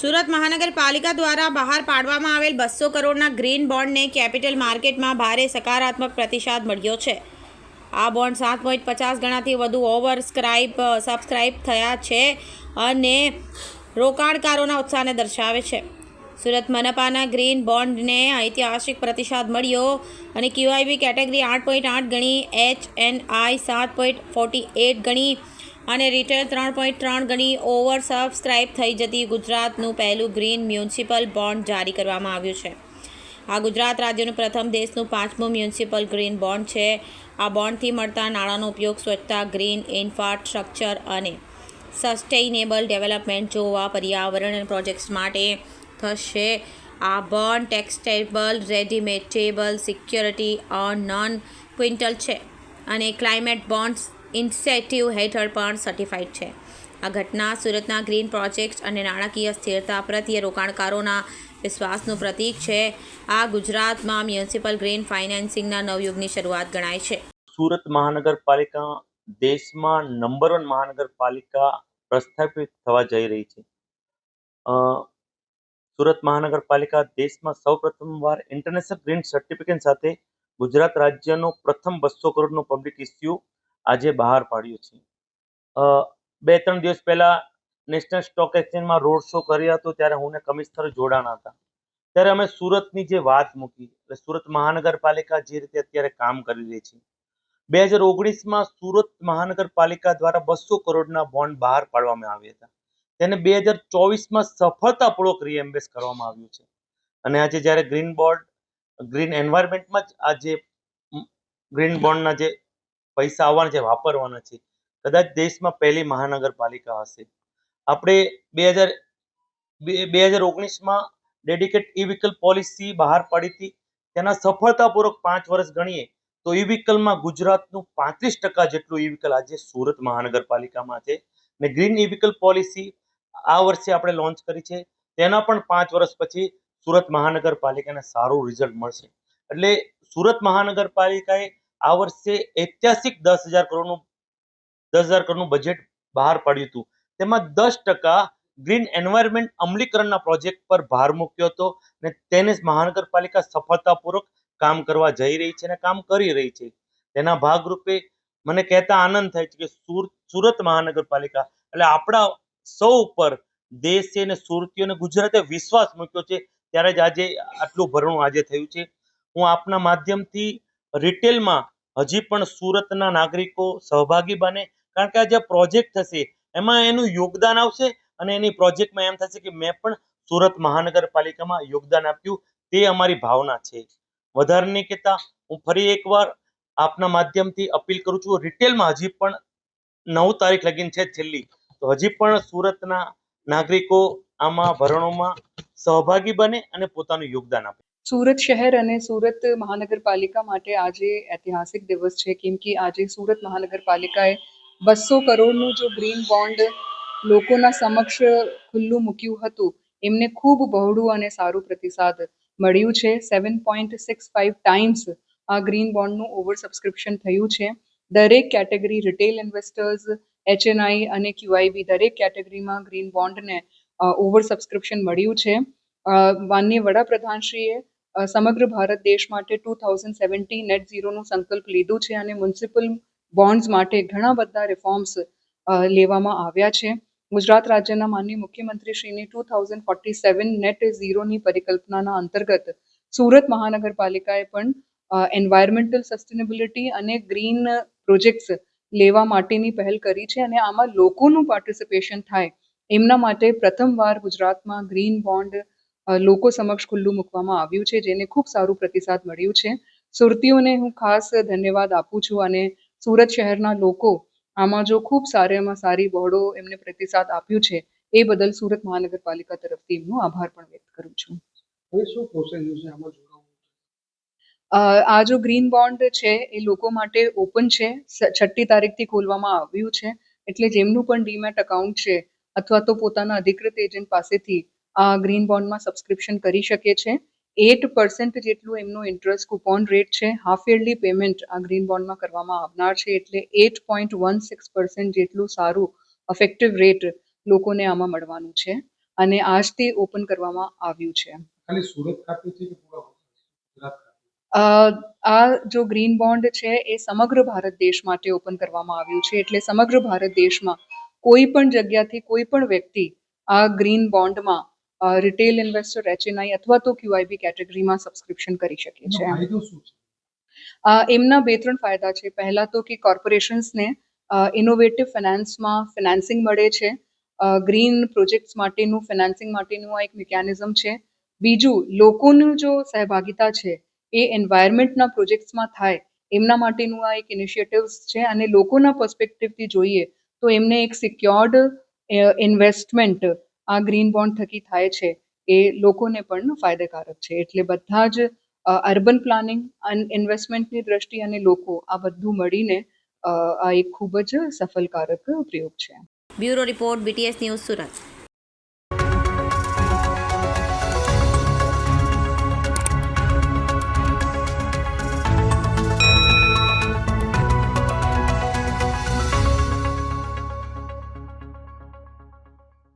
સુરત મહાનગરપાલિકા દ્વારા બહાર પાડવામાં આવેલ બસો કરોડના ગ્રીન બોન્ડને કેપિટલ માર્કેટમાં ભારે સકારાત્મક પ્રતિસાદ મળ્યો છે. આ બોન્ડ સાત પોઈન્ટ પચાસ ગણાથી વધુ ઓવરસ્ક્રાઇબ સબસ્ક્રાઇબ થયા છે અને રોકાણકારોના ઉત્સાહને દર્શાવે છે. સુરત મનપાના ગ્રીન બોન્ડને ઐતિહાસિક પ્રતિસાદ મળ્યો અને ક્યુઆઈબી કેટેગરી આઠ પોઈન્ટ આઠ ગણી, એચ એન આઈ સાત પોઈન્ટ ફોર્ટી એટ ગણી અને રિટેલ ત્રણ પોઈન્ટ ત્રણ ગણી ઓવર સબસ્ક્રાઇબ થઈ જતી ગુજરાતનું પહેલું ગ્રીન મ્યુનિસિપલ બોન્ડ જારી કરવામાં આવ્યું છે. આ ગુજરાત રાજ્યનું પ્રથમ દેશનું પાંચમું મ્યુનિસિપલ ગ્રીન બોન્ડ છે. આ બોન્ડથી મળતા નાણાંનો ઉપયોગ સ્વચ્છતા ગ્રીન ઇન્ફ્રાસ્ટ્રક્ચર અને સસ્ટેઇનેબલ ડેવલપમેન્ટ જોવા, પર્યાવરણ પ્રોજેક્ટ્સ માટે થશે. આ bond taxable redeemable security on non quintal છે. અને ક્લાઇમેટ બોન્ડ્સ ઇન્સેટિવ હેઠળ પણ સર્ટિફાઈડ છે. આ ઘટના સુરતના ગ્રીન પ્રોજેક્ટ્સ અને નાણાકીય સ્થિરતા પ્રત્યે રોકાણકારોના વિશ્વાસનું પ્રતીક છે. આ ગુજરાતમાં મ્યુનિસિપલ ગ્રીન ફાઇનાન્સિંગના નવયુગની શરૂઆત ગણાય છે. સુરત મહાનગરપાલિકા દેશમાં નંબર વન મહાનગરપાલિકા પ્રસ્થાપિત થવા જઈ રહી છે. સુરત મહાનગરપાલિકા દેશમાં સૌ પ્રથમવાર ઇન્ટરનેશનલ ગ્રીન સર્ટિફિકેટ સાથે ગુજરાત રાજ્યનો પ્રથમ બસો કરોડનો પબ્લિક ઇસ્યુ આજે બહાર પાડ્યું છે. બે ત્રણ દિવસ પહેલા નેશનલ સ્ટોક એક્સચેન્જમાં રોડ શો કર્યો હતો, ત્યારે હું ને કમિશનર જોડાણા હતા. ત્યારે અમે સુરતની જે વાત મૂકી, એટલે સુરત મહાનગરપાલિકા જે રીતે અત્યારે કામ કરી રહી છે. બે હજાર ઓગણીસમાં સુરત મહાનગરપાલિકા દ્વારા બસો કરોડના બોન્ડ બહાર પાડવામાં આવ્યા હતા. તેને બે હજાર ચોવીસમાં સફળતાપૂર્વક રીએમ્બેસ કરવામાં આવ્યું છે. અને આજે જ્યારે ગ્રીન બોર્ડ ગ્રીન એન્વાયરમેન્ટમાં જ આજે ગ્રીન બોન્ડના જે પૈસા આવવાના છે, વાપરવાના છે. કદાચ દેશમાં પહેલી મહાનગરપાલિકા હશે. આપણે બે હજાર બે હજાર ઓગણીસમાં ડેડિકેટ ઈ વ્હીકલ પોલિસી બહાર પાડી હતી. તેના સફળતાપૂર્વક પાંચ વર્ષ ગણીએ, તો ઈ વ્હીકલમાં ગુજરાતનું પાંત્રીસ ટકા જેટલું ઈ વ્હીકલ આજે સુરત મહાનગરપાલિકામાં છે. ને ગ્રીન ઈ વ્હીકલ પોલિસી આ વર્ષે આપણે લોન્ચ કરી છે. તેના પણ પાંચ વર્ષ પછી સુરત મહાનગરપાલિકાને સારું રિઝલ્ટ મળશે. એટલે સુરત મહાનગરપાલિકાએ આ વર્ષે ઐતિહાસિક દસ હજાર કરોડનું, દસ હજાર કરોડનું બજેટ બહાર પાડ્યું હતું. તેમાં દસ ટકા ગ્રીન એન્વાયરમેન્ટ અમલીકરણના પ્રોજેક્ટ પર ભાર મૂક્યો હતો ને તેને મહાનગરપાલિકા સફળતાપૂર્વક કામ કરવા જઈ રહી છે અને કામ કરી રહી છે. તેના ભાગરૂપે મને કહેતા આનંદ થાય છે કે સુર- સુરત મહાનગરપાલિકા એટલે આપણા સૌ ઉપર દેશે અને સુરતીઓને ગુજરાતે વિશ્વાસ મૂક્યો છે ત્યારે જ આજે આટલું ભરણું આજે થયું છે. હું આપના માધ્યમથી રિટેલમાં હજી પણ સુરતના નાગરિકો સહભાગી બને. કારણ કે આ જે પ્રોજેક્ટ થશે, એમાં એનું યોગદાન આવશે અને એની પ્રોજેક્ટમાં એમ થશે કે મેં પણ સુરત મહાનગરપાલિકામાં યોગદાન આપ્યું. તે અમારી ભાવના છે. વધારે નહીં કહેતા, હું ફરી એકવાર આપના માધ્યમથી અપીલ કરું છું રિટેલમાં હજી પણ નવ તારીખ લગીન છે છેલ્લી. તો હજી પણ સુરતના નાગરિકો આમાં ભરણોમાં સહભાગી બને અને પોતાનું યોગદાન આપે. સુરત શહેર અને સુરત મહાનગરપાલિકા માટે આજે ઐતિહાસિક દિવસ છે, કેમ કે આજે સુરત મહાનગરપાલિકાએ બસો કરોડનું જો ગ્રીન બોન્ડ લોકોના સમક્ષ ખુલ્લું મૂક્યું હતું, એમને ખૂબ બહોળું અને સારું પ્રતિસાદ મળ્યું છે. Seven point six five times આ ગ્રીન બોન્ડનું ઓવર સબસ્ક્રિપ્શન થયું છે. દરેક કેટેગરી રિટેલ ઇન્વેસ્ટર્સ, એચએનઆઈ અને ક્યુઆઈબી દરેક કેટેગરીમાં ગ્રીન બોન્ડને ઓવર સબસ્ક્રિપ્શન મળ્યું છે. માનનીય વડાપ્રધાનશ્રીએ સમગ્ર ભારત દેશ માટે ટુ થાઉઝન્ડ સેવન્ટી નેટ ઝીરોનું સંકલ્પ લીધું છે અને મ્યુનિસિપલ બોન્ડ્સ માટે ઘણા બધા રિફોર્મ્સ લેવામાં આવ્યા છે. ગુજરાત રાજ્યના માનનીય મુખ્યમંત્રીશ્રીની two thousand forty seven net ઝીરોની પરિકલ્પનાના અંતર્ગત સુરત મહાનગરપાલિકાએ પણ એન્વાયરમેન્ટલ સસ્ટેનેબિલિટી અને ગ્રીન પ્રોજેક્ટ્સ લેવા માટેની પહેલ કરી છે અને આમાં લોકોનું પાર્ટિસિપેશન થાય એમના માટે પ્રથમવાર ગુજરાતમાં ગ્રીન બોન્ડ લોકો સમક્ષ ખુલ્લું મૂકવામાં આવ્યું છે જેને ખૂબ સારું પ્રતિસાદ મળ્યું છે. સુરતીઓને હું ખાસ ધન્યવાદ આપું છું અને સુરત શહેરના લોકો આમાં જો ખૂબ સારામાં સારી બહોળો એમને પ્રતિસાદ આપ્યું છે એ બદલ સુરત મહાનગરપાલિકા તરફથી એમનો આભાર પણ વ્યક્ત કરું છું. હવે શું પ્રોસેસ છે આમાં જોડાવું? આ જો ગ્રીન બોન્ડ છે એ લોકો માટે ઓપન છે છઠ્ઠી તારીખથી ખોલવામાં આવ્યું છે એટલે જેમનું પણ ડીમેટ એકાઉન્ટ છે અથવા તો પોતાના અધિકૃત એજન્ટ પાસેથી ગ્રીન બોન્ડમાં સબસ્ક્રિપ્શન કરી શકે છે. એટ પર્સન્ટ જેટલું એમનો ઇન્ટરેસ્ટ કુપોન રેટ છે. હાફ યરલી પેમેન્ટ આ ગ્રીન બોન્ડમાં કરવામાં આવનાર છે. એટલે eight point one six percent જેટલું સારું અફેક્ટિવ રેટ લોકોને આમાં મળવાનું છે. અને આજથી ઓપન કરવામાં આવ્યું છે. ખાલી સુરત ખાતે છે કે પૂરા ગુજરાત આ જો ગ્રીન બોન્ડ છે એ સમગ્ર ભારત દેશ માટે ઓપન કરવામાં આવ્યું છે. એટલે સમગ્ર ભારત દેશમાં કોઈ પણ જગ્યાથી કોઈ પણ વ્યક્તિ આ ગ્રીન બોન્ડમાં રિટેલ ઇન્વેસ્ટર એચએનઆઈ અથવા તો ક્યુઆઈબી કેટેગરીમાં સબસ્ક્રિપ્શન કરી શકે છે? એમના બે ત્રણ ફાયદા છે. પહેલા તો કે કોર્પોરેશન્સને ઇનોવેટિવ ફિનાન્સમાં ફિનાન્સિંગ મળે છે. ગ્રીન પ્રોજેક્ટ્સ માટેનું ફિનાન્સિંગ માટેનું આ એક મિકેનિઝમ છે. બીજું લોકોનું જો સહભાગિતા છે એ એન્વાયરમેન્ટના પ્રોજેક્ટ્સમાં થાય એમના માટેનું આ એક ઇનિશિયેટિવ્સ છે અને લોકોના પર્સપેક્ટિવથી જોઈએ તો એમને એક સિક્યોર્ડ ઇન્વેસ્ટમેન્ટ આ ગ્રીન બોન્ડ થકી થાય છે, એ લોકોને પણ ફાયદાકારક છે. એટલે બધા જ અર્બન પ્લાનિંગ ઇન્વેસ્ટમેન્ટની દ્રષ્ટિ અને લોકો આ બધું મળીને આ એક ખૂબ જ સફળકારક પ્રયોગ છે. Bureau report BTS news Surat.